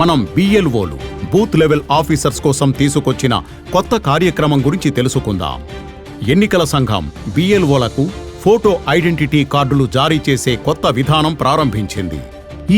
మనం బిఎల్ఓలు booth level officers కోసం తీసుకొచ్చిన కొత్త కార్యక్రమం గురించి తెలుసుకుందాం. ఎన్నికల సంఘం బిఎల్ఓలకు ఫోటో ఐడెంటిటీ కార్డులు జారీ చేసే కొత్త విధానం ప్రారంభించింది.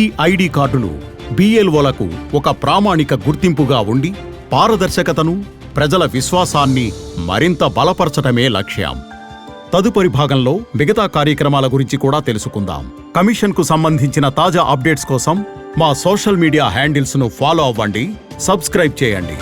ఈ ఐడి కార్డులు బిఎల్ఓలకు ఒక ప్రామాణిక గుర్తింపుగా ఉండి పారదర్శకతను ప్రజల విశ్వాసాన్ని మరింత బలపరచటమే లక్ష్యం. తదుపరి భాగంలో మిగతా కార్యక్రమాల గురించి కూడా తెలుసుకుందాం. కమిషన్కు సంబంధించిన తాజా అప్డేట్స్ కోసం మా సోషల్ మీడియా హ్యాండిల్స్ను ఫాలో అవ్వండి సబ్స్క్రైబ్ చేయండి.